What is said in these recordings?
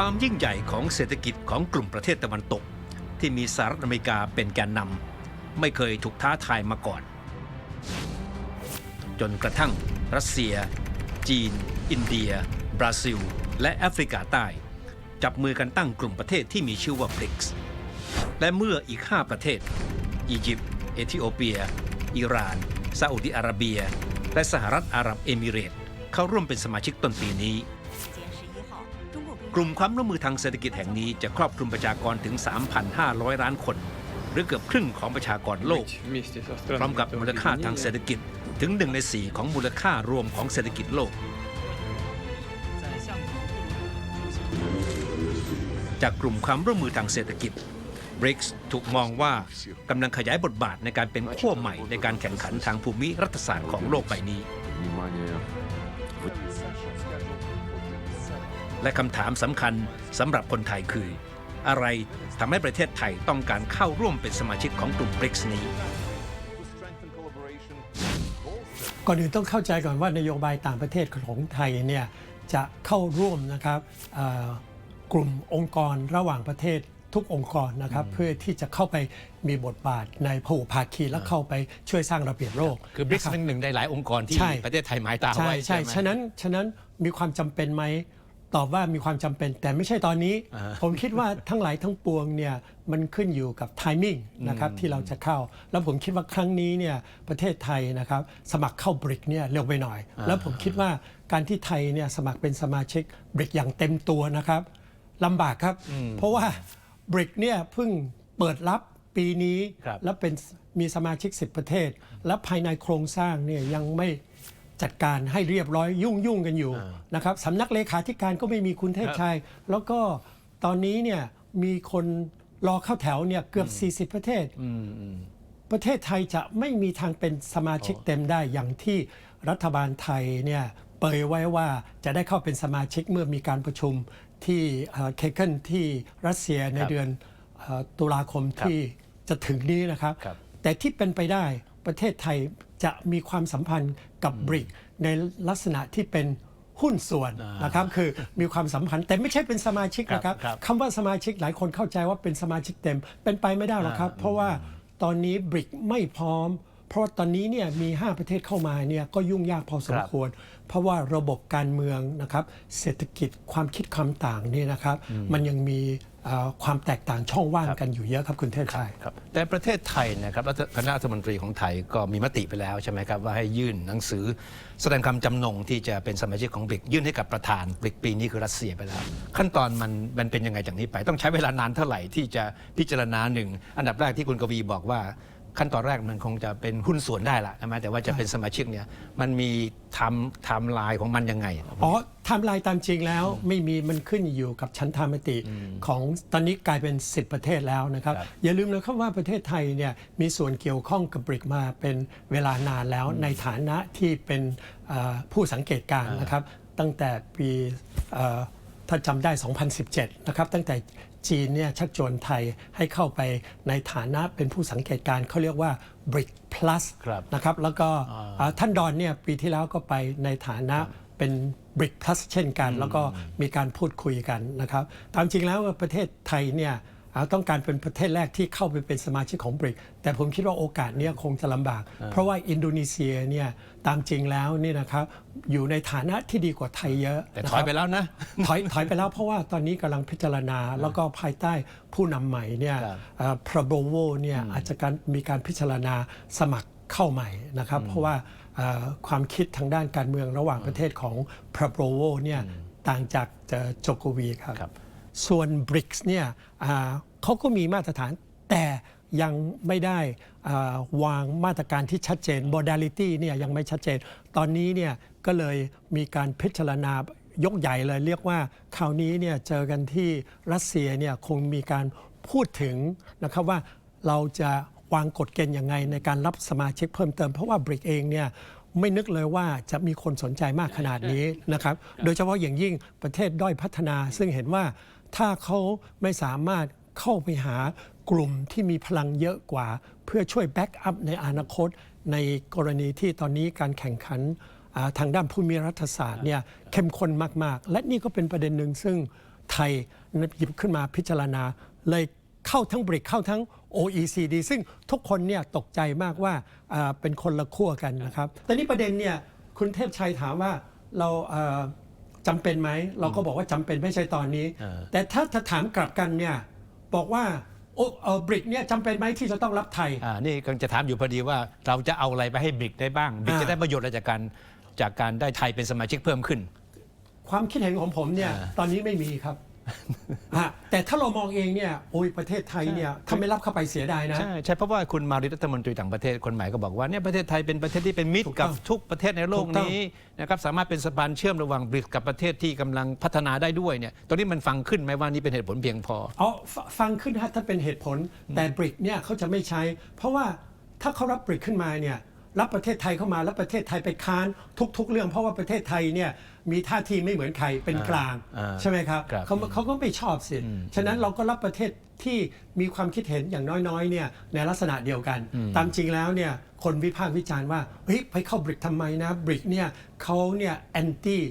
ความยิ่งใหญ่ของเศรษฐกิจของกลุ่มประเทศตะวันตก ที่มีสหรัฐอเมริกาเป็นแกนนำไม่เคยถูกท้าทายมาก่อน จนกระทั่งรัสเซีย จีน อินเดีย บราซิล และแอฟริกาใต้ จับมือกันตั้งกลุ่มประเทศที่มีชื่อว่าบริกส์และเมื่ออีก 5 ประเทศ อียิปต์ เอธิโอเปีย อิหร่าน ซาอุดิอาระเบีย และสหรัฐอาหรับเอมิเรต เข้าร่วมเป็นสมาชิกต้นปีนี้ กลุ่มความร่วมมือทางเศรษฐกิจแห่งนี้จะครอบคลุมประชากรถึง 3,500 ล้านคน หรือเกือบครึ่งของประชากรโลก พร้อมกับมูลค่าทางเศรษฐกิจถึงหนึ่งในสี่ของมูลค่ารวมของเศรษฐกิจโลก จากกลุ่มความร่วมมือทางเศรษฐกิจ BRICS ถูกมองว่ากำลังขยายบทบาทในการเป็นขั้วใหม่ในการแข่งขันทางภูมิรัฐศาสตร์ของโลกใบนี้ และคำถามสำคัญสำหรับคนไทยคือ อะไรทำให้ประเทศไทยต้องการเข้าร่วมเป็นสมาชิกของกลุ่ม BRICS นี้ก่อนอื่นต้องเข้าใจก่อนว่านโยบายต่างประเทศของไทยเนี่ยจะเข้าร่วมนะครับเอ่อกลุ่มองค์กรระหว่างประเทศทุกองค์กรนะครับเพื่อที่จะเข้าไปมีบทบาทในพหุภาคีและเข้าไปช่วยสร้างระเบียบโลก คือ BRICS นะรับเป็นหนึ่งในหลายองค์กรที่ใช่ประเทศไทยหมายตาใช่ไว้ใช่ใช่ไหมฉะนั้นฉะนั้นมีความจำเป็นไหม ตอบว่ามีความจำเป็น แต่ไม่ใช่ตอนนี้อ่าผมคิดว่าทั้งหลายทั้งปวงเนี่ยมันขึ้นอยู่กับ timing นะครับที่เราจะเข้า แล้วผมคิดว่าครั้งนี้เนี่ยประเทศไทยนะครับสมัครเข้าบริกเนี่ยเร็วไปหน่อย แล้วผมคิดว่าการที่ไทยเนี่ยสมัครเป็นสมาชิกบริกอย่างเต็มตัวนะครับลำบากครับ เพราะว่าบริกเนี่ยเพิ่งเปิดรับปีนี้ครับแล้วเป็นมีสมาชิก 10 ประเทศ และภายในโครงสร้างเนี่ยยังไม่ จัดการให้เรียบร้อยยุ่งยุ่งกันอยู่นะครับสำนักเลขาธิการก็ไม่มีคุณเทพชัย แล้วก็ตอนนี้เนี่ยมีคนรอเข้าแถวเนี่ยเกือบ 40 ประเทศ ประเทศไทยจะไม่มีทางเป็นสมาชิกเต็มได้อย่างที่รัฐบาลไทยเนี่ยเปยไว้ว่าจะได้เข้าเป็นสมาชิกเมื่อมีการประชุมที่เคเกิลที่รัสเซียในครับเดือนเอ่อตุลาคมที่จะถึงนี้นะครับครับ แต่ที่เป็นไปได้ประเทศไทย จะมีความสัมพันธ์กับบริกในลักษณะที่เป็นหุ้นส่วนนะครับคือมีความสัมพันธ์แต่ไม่ใช่เป็นสมาชิกนะครับครับคำว่าสมาชิกหลายคนเข้าใจว่าเป็นสมาชิกเต็ม เป็นไปไม่ได้หรอกครับ เพราะว่าตอนนี้บริกไม่พร้อม เพราะตอนนี้เนี่ยมี 5 ประเทศเข้ามาเนี่ยก็ยุ่งยากพอสมควร เพราะว่าระบบการเมืองนะครับเศรษฐกิจความคิดความต่างนี่นะครับ มันยังมีเอ่อความแตกต่างช่องว่างกันอยู่เยอะครับคุณเทพชัยครับแต่ประเทศไทยนะครับรัฐคณะรัฐมนตรีของไทยก็มีมติไปแล้วใช่ไหมครับว่าให้ยื่นหนังสือ แสดงคำจำนงที่จะเป็นสมาชิกของบริกยื่นให้กับประธานบริกปีนี้คือรัสเซียไปแล้ว ขั้นตอนมันมันเป็นยังไงจากนี้ไป ต้องใช้เวลานานเท่าไหร่ที่จะพิจารณาหนึ่งอันดับแรกที่คุณกวีบอกว่า ขั้นตอนแรกมันคงจะเป็นหุ้นส่วนได้ละใช่ไหมแต่ว่าจะเป็นสมาชิกเนี่ยมันมีไทม์ไทม์ไลน์ของมันยังไง อ๋อไทม์ไลน์ตามจริงแล้วไม่มีมันขึ้นอยู่กับชั้นธรรมติของตอนนี้กลายเป็น10ประเทศแล้วนะครับครับ อย่าลืมนะครับว่าประเทศไทยเนี่ยมีส่วนเกี่ยวข้องกับบริกมาเป็นเวลานานแล้วในฐานะที่เป็นเอ่อผู้สังเกตการณ์นะครับตั้งแต่ปีเอ่อ ถ้าจำได้ 2017 นะครับ ตั้งแต่จีนเนี่ยชักชวนไทยให้เข้าไปในฐานะเป็นผู้สังเกตการณ์เขาเรียกว่า BRIC Plus ครับนะครับ แล้วก็อ่าท่านดอนเนี่ยปีที่แล้วก็ไปในฐานะเป็น BRIC Plus เช่นกัน แล้วก็มีการพูดคุยกันนะครับ ตามจริงแล้วประเทศไทยเนี่ยอ่าต้องการเป็นประเทศแรกที่เข้าไปเป็นสมาชิกของ BRIC แต่ผมคิดว่าโอกาสเนี้คงจะลำบาก เพราะว่าอินโดนีเซียเนี่ย ตามจริงแล้วนี่นะครับอยู่ในฐานะที่ดีกว่าไทยเยอะแต่นะถคอยรับไปแล้วนะถอยถอยไปแล้วเพราะว่าตอนนี้กำลังพิจารณาแล้วก็ภายใต้ผู้นำใหม่เนี่ยครับพระโบโวเนี่ยอาจจะการมีการพิจารณาสมัครเข้าใหม่นะครับ เพราะว่าเอ่อความคิดทางด้านการเมืองระหว่างประเทศของพระโบโวเนี่ยต่างจากเอ่อโจโกวีครับครับส่วน BRICS เนี่ยอ่าเขาก็มีมาตรฐานแต่ ยังไม่ได้อ่าวางมาตรการที่ชัดเจน modality เนี่ยยังไม่ชัดเจน ตอนนี้เนี่ยก็เลยมีการพิจารณายกใหญ่เลยเรียกว่าคราวนี้เนี่ยเจอกันที่รัสเซียเนี่ยคงมีการพูดถึงนะครับว่าเราจะวางกฎเกณฑ์ยังไงในการรับสมาชิกเพิ่มเติมเพราะว่า BRIC เองเนี่ยไม่นึกเลยว่าจะมีคนสนใจมากขนาดนี้นะครับ โดยเฉพาะอย่างยิ่งประเทศด้อยพัฒนา ซึ่งเห็นว่าถ้าเขาไม่สามารถเข้าไปหา กลุ่มที่มีพลังเยอะกว่า เพื่อช่วยแบ็กอัพในอนาคต ในกรณีที่ตอนนี้การแข่งขันอ่าทางด้านภูมิรัฐศาสตร์เนี่ยเข้มข้นมากๆ และนี่ก็เป็นประเด็นหนึ่งซึ่งไทยหยิบขึ้นมาพิจารณา เลยเข้าทั้งบริกเข้าทั้ง OECD ซึ่งทุกคนเนี่ยตกใจมากว่าอ่าเป็นคนละขั้วกันนะครับแต่นี่ประเด็นเนี่ยคุณเทพชัยถามว่าเราเอ่อจำเป็นไหม เราก็บอกว่าจำเป็นไม่ใช่ตอนนี้เออแต่ถ้าจะถามกลับกันเนี่ยบอกว่า โอ้เอ่อบริกเนี่ยจำเป็นไหมที่จะต้องรับไทย อ่านี่กำลังจะถามอยู่พอดีว่าเราจะเอาอะไรไปให้บริกได้บ้างบริกอ่า จะได้ประโยชน์อะไรจากการจากการได้ไทยเป็นสมาชิกเพิ่มขึ้น ความคิดเห็นของผมเนี่ยอ่า ตอนนี้ไม่มีครับ อะแต่ถ้าเรามองเองเนี่ยโอ้ยประเทศไทยเนี่ยถ้าไม่รับเข้าไปเสียดายนะ ใช่ใช่เพราะว่าคุณมาริรัฐมนตรีต่างประเทศคนใหม่ก็บอกว่าเนี่ยประเทศไทยเป็นประเทศที่เป็นมิตรถูกต้กัอบงทุกประเทศในโลกถูกต้องนี้นะครับสามารถเป็นสะพานเชื่อมระหว่างบริกกับประเทศที่กำลังพัฒนาได้ด้วยเนี่ยตรงนี้มันฟังขึ้นไหมว่านี่เป็นเหตุผลเพียงพอเอาฟฟังขึ้นฮะถ้าเป็นเหตุผลแต่บริกเนี่ยเขาจะไม่ใช้ เพราะว่าถ้าเขารับบริกขึ้นมาเนี่ย รับประเทศไทยเข้ามาแล้วประเทศไทยไปค้านทุก ๆ เรื่องเพราะว่าประเทศไทยเนี่ยมีท่าทีไม่เหมือนใครเป็นกลางอ่าใช่ไหมครับครับเขาเขาก็ไม่ชอบสิฉะนั้นเราก็รับประเทศที่มีความคิดเห็นอย่างน้อยๆเนี่ยในลักษณะเดียวกันตามจริงแล้วเนี่ยคนวิพากษ์วิจารณ์ว่าเฮ้ยไปเข้าบริกทำไมนะบริกเนี่ยเขาเนี่ยแอนตี้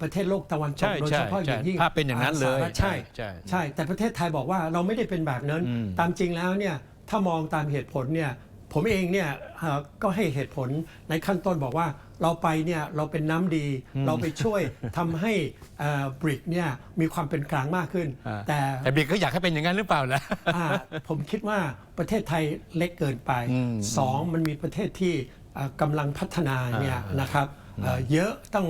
ประเทศโลกตะวันตใช่กโดยเฉพาะอย่างยิ่งใช่ภาพเป็นอย่างนั้นเลยสหรัฐใช่ ใช่ ใช่ แต่ประเทศไทยบอกว่าเราไม่ได้เป็นแบบนั้นตามจริงแล้วเนี่ย ถ้ามองตามเหตุผลเนี่ย ผมเองเนี่ยเอ่อก็ให้เหตุผลในขั้นต้นบอกว่าเราไปเนี่ยเราเป็นน้ำดี เราไปช่วยทำให้บริกเนี่ยมีความเป็นกลางมากขึ้นอ่าแต่แต่บริกก็อยากให้เป็นอย่างนั้นหรือเปล่าล่ะอ่าผมคิดว่าประเทศไทยเล็กเกินไปอืมสองมันมีประเทศที่อ่ากำลังพัฒนาเนี่ยอ่านนะครับเอ่อเยอะต้อง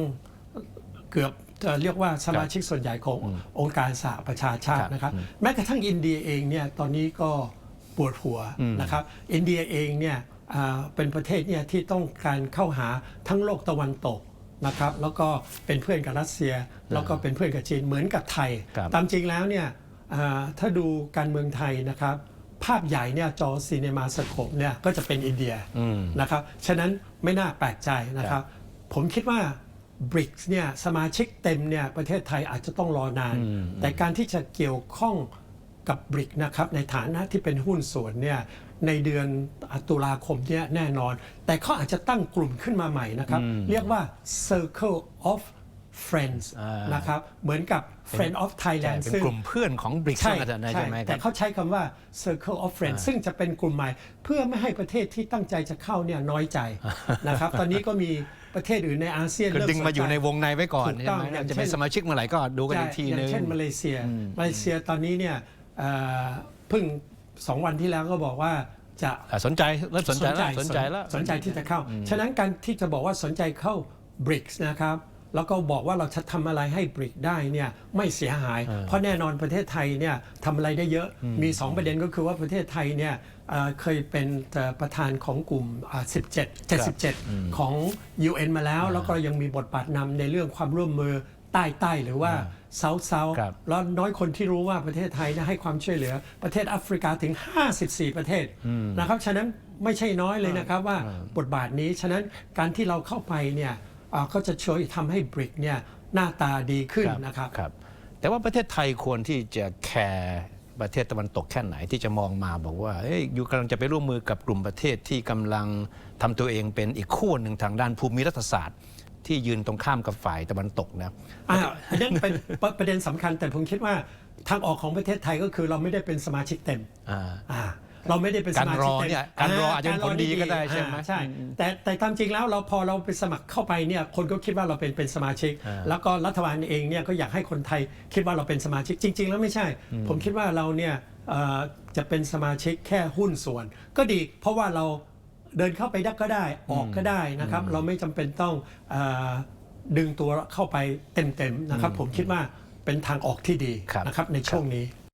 เกือบเอ่อเรียกว่าสมาชิกส่วนใหญ่ขององค์การสหประชาชาติครับนะครับ แม้กระทั่งอินเดียเองเนี่ยตอนนี้ก็ ปวดหัวนะครับอินเดียเองเนี่ยอ่าเป็นประเทศเนี่ยที่ต้องการเข้าหาทั้งโลกตะวันตกนะครับแล้วก็เป็นเพื่อนกับรัสเซีย แล้วก็เป็นเพื่อนกับจีนเหมือนกับไทยครับตามจริงแล้วเนี่ยอ่าถ้าดูการเมืองไทยนะครับภาพใหญ่เนี่ยจอซีเนมาสโคปเนี่ยก็จะเป็นอินเดียอืมนะครับฉะนั้นไม่น่าแปลกใจนะครับ ผมคิดว่า BRICS เนี่ยสมาชิกเต็มเนี่ยประเทศไทยอาจจะต้องรอนาน แต่การที่จะเกี่ยวข้อง กับ BRICS นะครับในฐานะที่เป็นหุ้นส่วนเนี่ยในเดือนตุลาคมเนี่ยแน่นอน แต่เขาอาจจะตั้งกลุ่มขึ้นมาใหม่นะครับ เรียกว่า Circle of Friends อ่านนะครับเหมือนกับ Friend of ใช่ Thailand เป็นซึ่งกลุ่มเพื่อนของบริกใช่ใช่ไหมใช่ใช่ไหมคแต่รับเขาใช้คำว่า circle of friends ซึ่งจะเป็นกลุ่มใหม่ เพื่อไม่ให้ประเทศที่ตั้งใจจะเข้าเนี่ยน้อยใจนะครับตอนนี้ก็มีประเทศอื่นในอาเซียนคือเริ่ดึงมาอยู่ในวงในไว้ก่อนถูกใช่ต้องไหมอย่างจะเป็นเช่นสมาชิกเมื่อไหร่ก็ดูกันอีกทีอย่านึงงเช่นมาเลเซียมาเลเซียตอนนี้เนี่ย เอ่อเพิ่งสองวันที่แล้วก็บอกว่าจะอะสนใจเริ่มสนใจแล้วสนใจแล้ว สนใจที่จะเข้า ฉะนั้นการที่จะบอกว่าสนใจเข้า BRICS นะครับ แล้วก็บอกว่าเราจะทำอะไรให้ BRICS ได้เนี่ยไม่เสียหาย เพราะแน่นอนประเทศไทยเนี่ยทำอะไรได้เยอะ มี 2 ประเด็นก็คือว่าประเทศไทยเนี่ยเอ่อเคยเป็นเอ่อประธานของกลุ่มอ่า17 77 ของ UN มาแล้ว แล้วก็ยังมีบทบาทนำในเรื่องความร่วมมือใต้ใต้หรือว่า เซาเซาครับ แล้วน้อยคนที่รู้ว่าประเทศไทยเนยให้ความช่วยเหลือประเทศแอฟริกาถึง 54 ประเทศนะครับฉะนั้นไม่ใช่น้อยเลยนะครับว่าบทบาทนี้ฉะนั้นการที่เราเข้าไปเนี่ยอ่าก็จะช่วยทำให้บริกเนี่ยหน้าตาดีขึ้นนะครับ ครับ แต่ว่าประเทศไทยควรที่จะแคร์ประเทศตะวันตกแค่ไหนที่จะมองมาบอกว่าเอ้ยอยู่กำลังจะไปร่วมมือกับกลุ่มประเทศที่กำลังทำตัวเองเป็นอีกขั้วหนึ่งทางด้านภูมิรัฐศาสตร์ ที่ยืนตรงข้ามกับฝ่ายตะวันตกนะอ่าอันนั้นเป็นประประเด็นสำคัญแต่ผมคิดว่าทางออกของประเทศไทยก็คือเราไม่ได้เป็นสมาชิกเต็มอ่าอ่าเราไม่ได้เป็นสมาชิกการรอเต็มเนี่ยการรออาจจะเป็นผลดีก็ได้ใช่ไหมอ่าใช่แต่แต่ตามจริงแล้วเราพอเราไปสมัครเข้าไปเนี่ยคนก็คิดว่าเราเป็นเป็นสมาชิกอ่าแล้วก็รัฐบาลเองเนี่ยก็อยากให้คนไทยคิดว่าเราเป็นสมาชิกจริง ๆ แล้วไม่ใช่ ผมคิดว่าเราเนี่ยเอ่อจะเป็นสมาชิกแค่หุ้นส่วน ก็ดีเพราะว่าเรา เดินเข้าไปได้ก็ได้ออกก็ได้นะครับ เราไม่จำเป็นต้องเออดึงตัวเข้าไปเต็มๆนะครับ ผมคิดว่าเป็นทางออกที่ดีครับ นะครับในช่วงนี้ค